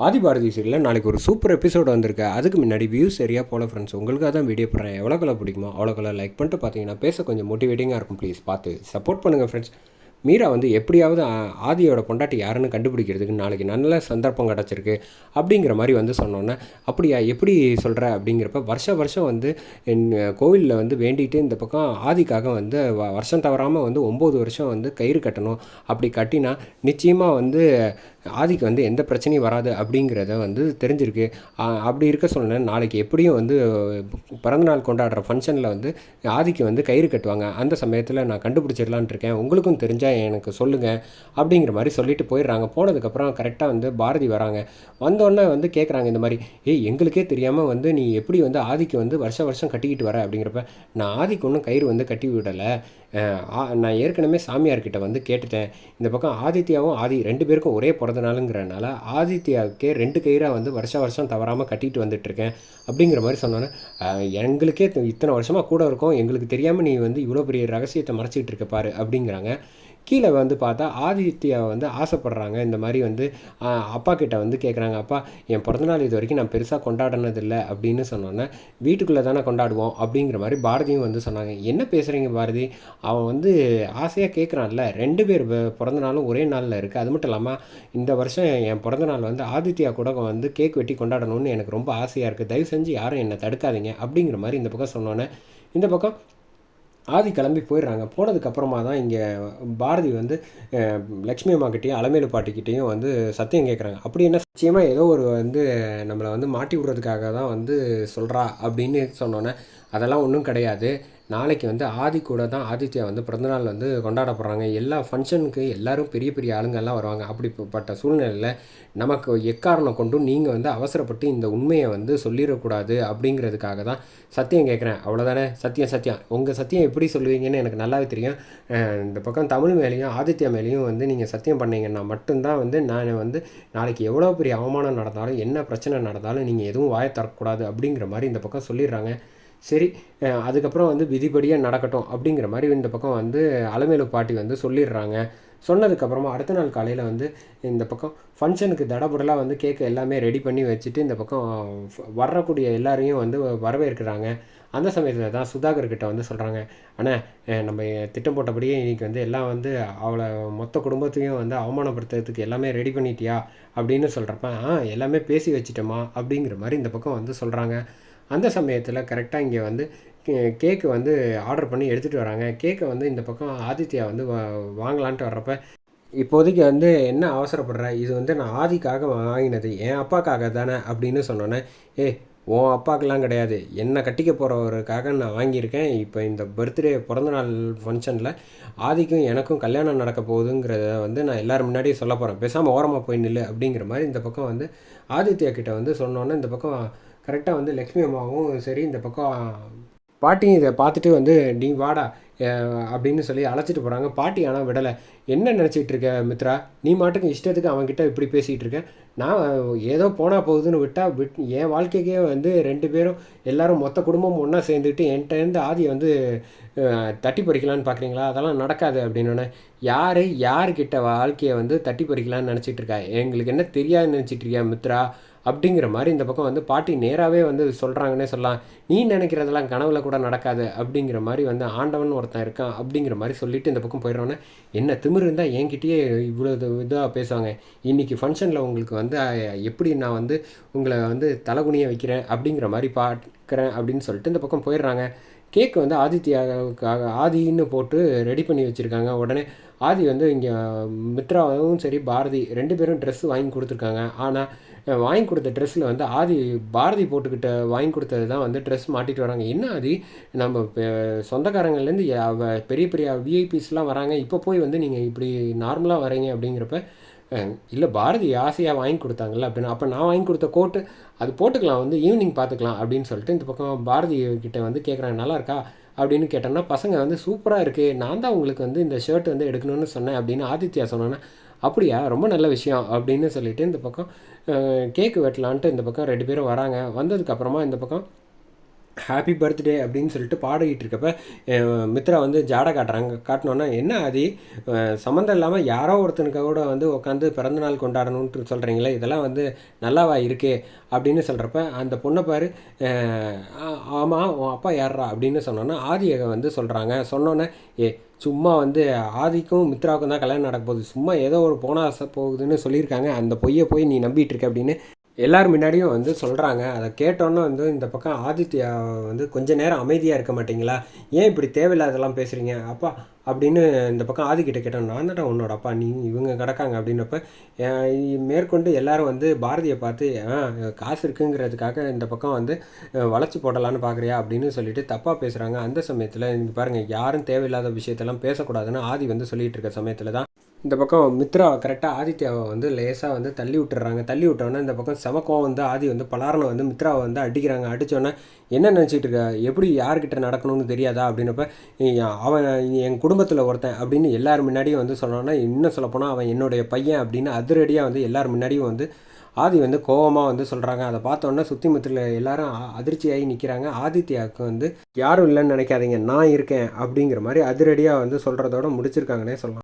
ஆதிபாரதி சீரியலில் நாளைக்கு ஒரு சூப்பர் எபிசோடு வந்திருக்கு. அதுக்கு முன்னாடி வியூஸ் சரியாக போல ஃப்ரெண்ட்ஸ் உங்களுக்காக தான் வீடியோ போடுறேன். எவ்வளோ கலர் பிடிக்குமோ அவ்வளோக்குள்ள லைக் பண்ணிட்டு பார்த்தீங்கன்னா பேச கொஞ்சம் மோட்டிவேட்டிங்காக இருக்கும் ப்ளீஸ் பார்த்து சப்போர்ட் பண்ணுங்கள் ஃப்ரெண்ட்ஸ் மீரா வந்து எப்படியாவது ஆ- ஆதியோட பொண்டாட்டி யாருன்னு கண்டுபிடிக்கிறதுக்கு நாளைக்கு நல்ல சந்தர்ப்பம் கிடச்சிருக்கு அப்படிங்கிற மாதிரி வந்து சொன்னோன்னே அப்படியா எப்படி சொல்கிற அப்படிங்கிறப்ப வருஷம் வருஷம் வந்து என் கோவிலில் வந்து வேண்டிட்டு இந்த பக்கம் ஆதிக்காக வந்து வ- வருஷம் தவறாமல் வந்து ஒம்பது வருஷம் வந்து கயிறு கட்டணும். அப்படி கட்டினா நிச்சயமாக வந்து ஆதிக்கு வந்து எந்த பிரச்சனையும் வராது அப்படிங்கிறத வந்து தெரிஞ்சிருக்கு. அப்படி இருக்க சொன்னேன் நாளைக்கு எப்படியும் வந்து பிறந்தநாள் கொண்டாடுற ஃபங்க்ஷனில் வந்து ஆதிக்கு வந்து கயிறு கட்டுவாங்க. அந்த சமயத்தில் நான் கண்டுபிடிச்சிடலான் இருக்கேன். உங்களுக்கும் தெரிஞ்சால் எனக்கு சொல்லுங்கள் அப்படிங்கிற மாதிரி சொல்லிட்டு போயிடுறாங்க. போனதுக்கப்புறம் கரெக்டாக வந்து பாரதி வராங்க. வந்தோடனே வந்து கேட்குறாங்க இந்த மாதிரி ஏய் எங்களுக்கே தெரியாமல் வந்து நீ எப்படி வந்து ஆதிக்கு வந்து வருஷம் வருஷம் கட்டிக்கிட்டு வர? அப்படிங்கிறப்ப நான் ஆதிக்கு ஒன்றும் கயிறு வந்து கட்டி விடலை. நான் ஏற்கனவே சாமியார்கிட்ட வந்து கேட்டுட்டேன். இந்த பக்கம் ஆதித்யாவும் ஆதி ரெண்டு பேருக்கும் ஒரே பிறந்த நாளுங்கிறனால ஆதித்யாவுக்கே ரெண்டு கயிறாக வந்து வருஷ வருஷம் தவறாமல் கட்டிட்டு வந்துட்டுருக்கேன் அப்படிங்கிற மாதிரி சொன்னோன்னே எங்களுக்கே இத்தனை வருஷமாக கூட இருக்கும். எங்களுக்கு தெரியாமல் நீ வந்து இவ்வளோ பெரிய ரகசியத்தை மறைச்சிக்கிட்டு இருக்க பாரு அப்படிங்கிறாங்க. கீழே வந்து பார்த்தா ஆதித்யா வந்து ஆசைப்படுறாங்க. இந்த மாதிரி வந்து அப்பா கிட்ட வந்து கேட்குறாங்க அப்பா என் பிறந்தநாள் இது வரைக்கும் நான் பெருசாக கொண்டாடினதில்லை அப்படின்னு சொன்னோன்னே வீட்டுக்குள்ளே தானே கொண்டாடுவோம் அப்படிங்கிற மாதிரி பாரதியும் வந்து சொன்னாங்க. என்ன பேசுகிறீங்க பாரதி? அவன் வந்து ஆசையாக கேட்குறான்ல ரெண்டு பேர் பிறந்தநாளும் ஒரே நாளில் இருக்குது அது மட்டும் இல்லாமல் இந்த வருஷம் என் பிறந்தநாள் வந்து ஆதித்யா கூட வந்து கேக் வெட்டி கொண்டாடணும்னு எனக்கு ரொம்ப ஆசையாக இருக்குது தயவு செஞ்சு யாரும் என்னை தடுக்காதீங்க அப்படிங்கிற மாதிரி இந்த பக்கம் சொன்னோன்னே இந்த பக்கம் ஆதி கிளம்பி போயிடுறாங்க. போனதுக்கப்புறமா தான் இங்கே பாரதி வந்து லக்ஷ்மி அம்மா கிட்டேயும் அலமேலு பாட்டிக்கிட்டேயும் வந்து சத்தியம் கேட்குறாங்க அப்படி என்ன நிச்சயமாக ஏதோ ஒரு வந்து நம்மளை வந்து மாட்டி விடுறதுக்காக தான் வந்து சொல்கிறா அப்படின்னு சொன்னோன்னே அதெல்லாம் ஒன்றும் கிடையாது. நாளைக்கு வந்து ஆதி கூட தான் ஆதித்யா வந்து பிறந்தநாள் வந்து கொண்டாட போகிறாங்க எல்லா ஃபங்க்ஷனுக்கு எல்லாரும் பெரிய பெரிய ஆளுங்கெல்லாம் வருவாங்க. அப்படிப்பட்ட சூழ்நிலையில் நமக்கு எக்காரணம் கொண்டும் நீங்கள் வந்து அவசரப்பட்டு இந்த உண்மையை வந்து சொல்லிடக்கூடாது அப்படிங்கிறதுக்காக தான் சத்தியம் கேட்குறேன். அவ்வளோதானே சத்தியம் சத்தியம். உங்கள் சத்தியம் எப்படி சொல்லுவீங்கன்னு எனக்கு நல்லாவே தெரியும். இந்த பக்கம் தமிழ் மேலேயும் ஆதித்யா மேலேயும் வந்து நீங்கள் சத்தியம் பண்ணீங்கன்னா மட்டும்தான் வந்து நான் வந்து நாளைக்கு எவ்வளோ பெரிய அவமானம் நடந்தாலும் என்ன பிரச்சனை நடந்தாலும் நீங்கள் எதுவும் வாயை தரக்கூடாது அப்படிங்கிற மாதிரி இந்த பக்கம் சொல்லிடுறாங்க. சரி அதுக்கப்புறம் வந்து விதிப்படியாக நடக்கட்டும் அப்படிங்கிற மாதிரி இந்த பக்கம் வந்து அலமேலு பாட்டி வந்து சொல்லிடுறாங்க. சொன்னதுக்கப்புறமா அடுத்த நாள் காலையில் வந்து இந்த பக்கம் ஃபங்க்ஷனுக்கு தடபுடலாக வந்து கேக்கு எல்லாமே ரெடி பண்ணி வச்சுட்டு இந்த பக்கம் வரக்கூடிய எல்லாரையும் வந்து வரவேற்கிறாங்க. அந்த சமயத்தில் தான் சுதாகர்கிட்ட வந்து சொல்கிறாங்க ஆனால் நம்ம திட்டம் போட்டபடியே இன்னைக்கு வந்து எல்லாம் வந்து அவளை மொத்த குடும்பத்தையும் வந்து அவமானப்படுத்துறதுக்கு எல்லாமே ரெடி பண்ணிட்டியா? அப்படின்னு சொல்கிறப்ப ஆ எல்லாமே பேசி வச்சிட்டோமா அப்படிங்கிற மாதிரி இந்த பக்கம் வந்து சொல்கிறாங்க அந்த சமயத்தில் கரெக்டாக இங்கே வந்து கே- கேக்கு வந்து ஆர்டர் பண்ணி எடுத்துகிட்டு வராங்க. கேக்கை வந்து இந்த பக்கம் ஆதித்யா வந்து வா வாங்கலான்ட்டு வர்றப்ப இப்போதைக்கு வந்து என்ன அவசரப்படுற? இது வந்து நான் ஆதிக்காக வாங்கினது என் அப்பாக்காக தானே அப்படின்னு சொன்னோன்னே ஏ உன் அப்பாக்கெல்லாம் கிடையாது. என்னை கட்டிக்க போகிறவருக்காக நான் வாங்கியிருக்கேன். இப்போ இந்த பர்த்டே பிறந்தநாள் ஃபங்க்ஷனில் ஆதிக்கும் எனக்கும் கல்யாணம் நடக்க போகுதுங்கிறத வந்து நான் எல்லோரும் முன்னாடியே சொல்ல போகிறேன் பேசாமல் ஓரமாக போய் நில்லு. அப்படிங்கிற மாதிரி இந்த பக்கம் வந்து ஆதித்யா கிட்டே வந்து சொன்னோன்னே இந்த பக்கம் கரெக்டாக வந்து லக்ஷ்மி அம்மாவும் சரி இந்த பக்கம் பாட்டியும் இதை பார்த்துட்டு வந்து நீ வாடா அப்படின்னு சொல்லி அழைச்சிட்டு போகிறாங்க பாட்டி ஆனால் விடலை. என்ன நினச்சிட்டு இருக்க மித்ரா? நீ மாட்டுக்கு இஷ்டத்துக்கு அவன்கிட்ட இப்படி பேசிகிட்டு இருக்க? நான் ஏதோ போனால் போகுதுன்னு விட்டால் விட் என் வாழ்க்கைக்கே வந்து ரெண்டு பேரும் எல்லாரும் மொத்த குடும்பம் ஒன்றா சேர்ந்துட்டு என்கிட்டேருந்து ஆதியை வந்து தட்டி பறிக்கலான்னு பார்க்குறீங்களா அதெல்லாம் நடக்காது அப்படின்னோடனே யார் யார்கிட்ட வாழ்க்கையை வந்து தட்டி பறிக்கலான்னு நினச்சிட்டு இருக்கா? எங்களுக்கு என்ன தெரியாதுன்னு நினச்சிட்டு இருக்கியா மித்ரா? அப்படிங்கிற மாதிரி இந்த பக்கம் வந்து பாட்டி நேராகவே வந்து சொல்கிறாங்கன்னே சொல்லலாம். நீ நினைக்கிறதெல்லாம் கனவுல கூட நடக்காது அப்படிங்கிற மாதிரி வந்து ஆண்டவன் ஒருத்தன் இருக்கான் அப்படிங்கிற மாதிரி சொல்லிட்டு இந்த பக்கம் போயிடுறோன்னே என்ன திமிரு இருந்தால் என்கிட்டயே இவ்வளோ இதாக பேசுவாங்க. இன்றைக்கி ஃபங்க்ஷனில் உங்களுக்கு வந்து எப்படி நான் வந்து உங்களை வந்து தலைகுனிய வைக்கிறேன் அப்படிங்கிற மாதிரி பார்க்குறேன் அப்படின்னு சொல்லிட்டு இந்த பக்கம் போயிடுறாங்க. கேக் வந்து ஆதித்யாவுக்காக ஆதின்னு போட்டு ரெடி பண்ணி வச்சுருக்காங்க. உடனே ஆதி வந்து இங்கே மித்ராவும் சரி பாரதி ரெண்டு பேரும் ட்ரெஸ் வாங்கி கொடுத்துருக்காங்க. ஆனால் வாங்கி கொடுத்த ட்ரெஸ்ஸில் வந்து ஆதி பாரதி போட்டுக்கிட்ட வாங்கி கொடுத்தது தான் வந்து ட்ரெஸ் மாட்டிட்டு வராங்க. என்ன ஆதி? நம்ம சொந்தக்காரங்கள்லேருந்து அவ- பெரிய பெரிய விஐபிஸ்லாம் வராங்க. இப்போ போய் வந்து நீங்கள் இப்படி நார்மலாக வரீங்க அப்படிங்கிறப்ப இல்லை பாரதி ஆசையாக வாங்கி கொடுத்தாங்கல்ல அப்படின்னு அப்போ நான் வாங்கி கொடுத்த கோட்டு அது போட்டுக்கலாம் வந்து ஈவினிங் பார்த்துக்கலாம் அப்படின்னு சொல்லிட்டு இந்த பக்கம் பாரதி கிட்ட வந்து கேட்குறாங்க நல்லா இருக்கா? அப்படின்னு கேட்டோம்னா பசங்க வந்து சூப்பராக இருக்குது நான் தான் உங்களுக்கு வந்து இந்த ஷர்ட் வந்து எடுக்கணும்னு சொன்னேன் அப்படின்னு ஆதித்யா சொன்னோன்னே அப்படியா? ரொம்ப நல்ல விஷயம் அப்படின்னு சொல்லிட்டு இந்த பக்கம் கேக்கு வெட்டலான்ட்டு இந்த பக்கம் ரெண்டு பேரும் வராங்க. வந்ததுக்கப்புறமா இந்த பக்கம் ஹாப்பி பர்த்டே அப்படின்னு சொல்லிட்டு பாடிக்கிட்டு இருக்கப்ப மித்ரா வந்து ஜாடை காட்டுறாங்க. காட்டினோன்னா என்ன ஆதி? சம்மந்தம் இல்லாமல் யாரோ ஒருத்தனுக்கு கூட வந்து உட்காந்து பிறந்தநாள் கொண்டாடணுன்ட்டு சொல்கிறீங்களே இதெல்லாம் வந்து நல்லாவா இருக்கே? அப்படின்னு சொல்கிறப்ப அந்த பொண்ணை பாரு ஆமாம் உன் அப்பா யாரா அப்படின்னு சொன்னோன்னா ஆதியை வந்து சொல்கிறாங்க சொன்னோன்னே ஏ சும்மா வந்து ஆதிக்கும் மித்ராவுக்கும் தான் கல்யாணம் நடக்க போகுது. சும்மா ஏதோ ஒரு போன ஆசை போகுதுன்னு சொல்லியிருக்காங்க. அந்த பொய்யை போய் நீ நம்பிட்டு இருக்க அப்படின்னு எல்லார் முன்னாடியும் வந்து சொல்கிறாங்க அதை கேட்டோன்னே வந்து இந்த பக்கம் ஆதித்யா வந்து கொஞ்ச நேரம் அமைதியாக இருக்க மாட்டீங்களா? ஏன் இப்படி தேவையில்லாதெல்லாம் பேசுகிறீங்க அப்பா அப்படின்னு இந்த பக்கம் ஆதிக்கிட்ட கேட்டோம். நான் தான் உன்னோட அப்பா நீ இவங்க கிடக்காங்க அப்படின்னப்ப மேற்கொண்டு எல்லாரும் வந்து பாரதியை பார்த்து காசு இருக்குங்கிறதுக்காக இந்த பக்கம் வந்து வளைச்சி போடலான்னு பார்க்குறியா அப்படின்னு சொல்லிட்டு தப்பாக பேசுகிறாங்க அந்த சமயத்தில் நீங்கள் பாருங்கள் யாரும் தேவையில்லாத விஷயத்தெல்லாம் பேசக்கூடாதுன்னு ஆதி வந்து சொல்லிகிட்டு இருக்க சமயத்தில் தான் இந்த பக்கம் மித்ரா கரெக்டாக ஆதித்யாவை வந்து லேசாக வந்து தள்ளி விட்டுறாங்க. தள்ளி விட்டோன்னே இந்த பக்கம் செமக்கம் வந்து ஆதி வந்து பலாரனை வந்து மித்ராவை வந்து அடிக்கிறாங்க. அடித்தோன்னே என்ன நினச்சிட்டு இருக்க? எப்படி யார்கிட்ட நடக்கணும்னு தெரியாதா? அப்படின்னப்ப அவன் என் குடும்பத்தில் ஒருத்தன் அப்படின்னு எல்லார் முன்னாடியும் வந்து சொன்னோன்னா இன்னும் சொல்லப்போனால் அவன் என்னுடைய பையன் அப்படின்னு அதிரடியாக வந்து எல்லார் முன்னாடியும் வந்து ஆதி வந்து கோவமாக வந்து சொல்கிறாங்க அதை பார்த்தோன்னே சுற்றி முத்தில் எல்லாரும் அதிர்ச்சியாகி நிற்கிறாங்க ஆதித்யாவுக்கு வந்து யாரும் இல்லைன்னு நினைக்காதீங்க. நான் இருக்கேன் அப்படிங்கிற மாதிரி அதிரடியாக வந்து சொல்கிறதோட முடிச்சிருக்காங்கன்னே சொல்லலாம்.